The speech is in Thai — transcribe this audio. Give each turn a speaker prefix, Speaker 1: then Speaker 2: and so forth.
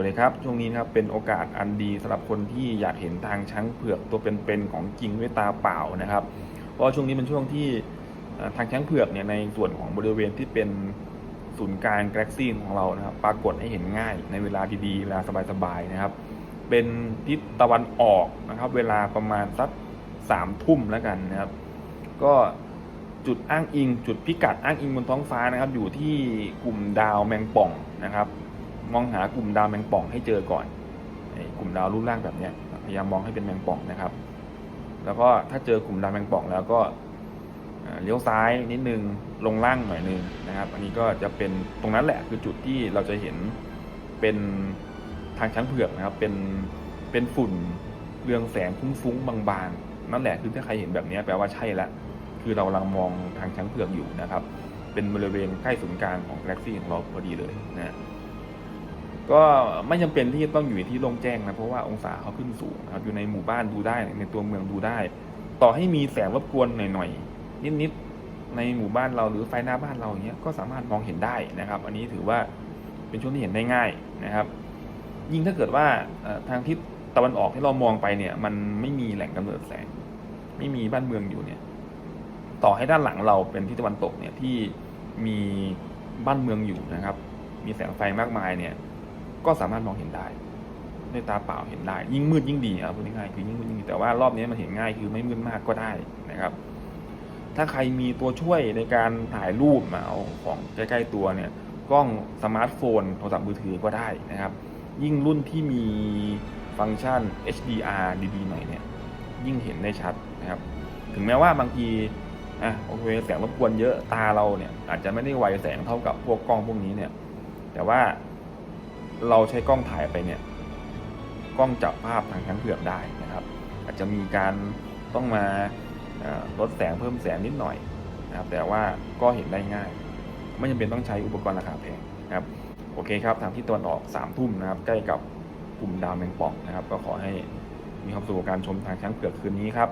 Speaker 1: วัสดีครับช่วงนี้นะครับเป็นโอกาสอันดีสำหรับคนที่อยากเห็นทางช้างเผือกตัวเป็นๆของจริงด้วยตาเปล่านะครับ เพราะช่วงนี้เป็นช่วงที่ทางช้างเผือกเนี่ยในส่วนของบริเวณที่เป็นศูนย์กลางกาแล็กซี่ของเรานะครับ ปรากฏให้เห็นง่ายในเวลาดีๆเวลาสบายๆนะครับ เป็นทิศตะวันออกนะครับ เวลาประมาณสักสามทุ่มแล้วกันนะครับ ก็จุดอ้างอิง จุดพิกัดอ้างอิงบนท้องฟ้านะครับ อยู่ที่กลุ่มดาวแมงป่องนะครับ มองหากลุ่มดาวแมงป่องให้เจอก่อนกลุ่มดาวรูปร่างแบบเนี้ยพยายามมองให้เป็นแมงป่องนะครับ แล้วก็ถ้าเจอกลุ่มดาวแมงป่องแล้วก็เลี้ยวซ้ายนิดนึงลงล่างหน่อยนึงนะครับ อันนี้ก็จะเป็นตรงนั้นแหละคือจุดที่เราจะเห็นเป็นทางช้างเผือกนะครับ เป็นเป็นฝุ่นเรืองแสงฟุ้งๆบางๆ นั่นแหละคือถ้าใครเห็นแบบนี้แปลว่าใช่ละคือเรากำลังมองทางช้างเผือกอยู่นะครับ เป็นบริเวณใกล้ศูนย์กลางของกาแล็กซี่ของเราพอดีเลยนะ ก็ไม่จำเป็นที่จะต้องอยู่ในที่โล่งแจ้งนะเพราะว่าองศาเขาขึ้นสูงนะครับอยู่ในหมู่บ้านดูได้ในตัวเมืองดูได้ ต่อให้มีแสงรบกวนหน่อยๆนิดๆในหมู่บ้านเราหรือไฟหน้าบ้านเราอย่างเงี้ยก็สามารถมองเห็นได้นะครับ อันนี้ถือว่าเป็นช่วงที่เห็นได้ง่ายนะครับ ยิ่งถ้าเกิดว่าทางทิศตะวันออกที่เรามองไปเนี่ย มันไม่มีแหล่งกำเนิดแสง ไม่มีบ้านเมืองอยู่เนี่ย ต่อให้ด้านหลังเราเป็นทิศตะวันตกเนี่ยที่มีบ้านเมืองอยู่นะครับ มีแสงไฟมากมายเนี่ย ก็สามารถมองเห็นได้ด้วยตาเปล่าเห็นได้ ยิ่งมืดยิ่งดีครับพูดง่ายๆคือยิ่งมืดยิ่งดีแต่ว่ารอบนี้มันเห็นง่ายคือไม่มืดมากก็ได้นะครับ ถ้าใครมีตัวช่วยในการถ่ายรูปมาเอาของใกล้ๆตัวเนี่ยกล้องสมาร์ทโฟนโทรศัพท์มือถือก็ได้นะครับ ยิ่งรุ่นที่มีฟังก์ชัน HDR ดีๆหน่อยเนี่ยยิ่งเห็นได้ชัดนะครับ ถึงแม้ว่าบางทีอะโอเคแสงรบกวนเยอะตาเราเนี่ยอาจจะไม่ได้ไวแสงเท่ากับพวกกล้องพวกนี้เนี่ย แต่ว่า เราใช้กล้องถ่ายไปเนี่ยกล้องจับภาพทางช้างเผือกได้นะครับ อาจจะมีการต้องมาลดแสงเพิ่มแสงนิดหน่อยนะครับ แต่ว่าก็เห็นได้ง่าย ไม่จำเป็นต้องใช้อุปกรณ์ราคาแพงนะครับโอเคครับทางที่ตะวันออกสามทุ่มนะครับ ใกล้กับกลุ่มดาวแมงป่องนะครับ ก็ขอให้มีความสุขกับการชมทางช้างเผือกคืนนี้ครับ